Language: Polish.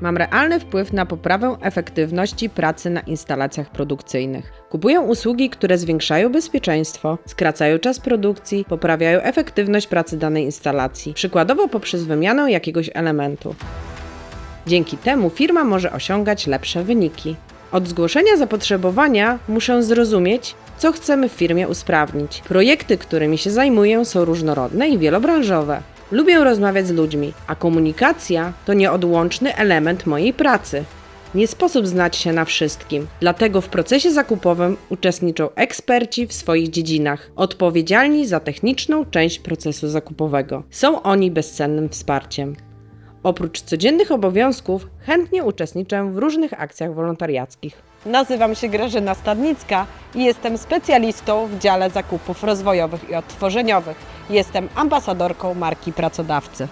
Mam realny wpływ na poprawę efektywności pracy na instalacjach produkcyjnych. Kupuję usługi, które zwiększają bezpieczeństwo, skracają czas produkcji, poprawiają efektywność pracy danej instalacji, przykładowo poprzez wymianę jakiegoś elementu. Dzięki temu firma może osiągać lepsze wyniki. Od zgłoszenia zapotrzebowania muszę zrozumieć, co chcemy w firmie usprawnić. Projekty, którymi się zajmuję, są różnorodne i wielobranżowe. Lubię rozmawiać z ludźmi, a komunikacja to nieodłączny element mojej pracy. Nie sposób znać się na wszystkim, dlatego w procesie zakupowym uczestniczą eksperci w swoich dziedzinach, odpowiedzialni za techniczną część procesu zakupowego. Są oni bezcennym wsparciem. Oprócz codziennych obowiązków chętnie uczestniczę w różnych akcjach wolontariackich. Nazywam się Grażyna Stadnicka jestem specjalistą w dziale zakupów rozwojowych i odtworzeniowych. Jestem ambasadorką marki pracodawcy.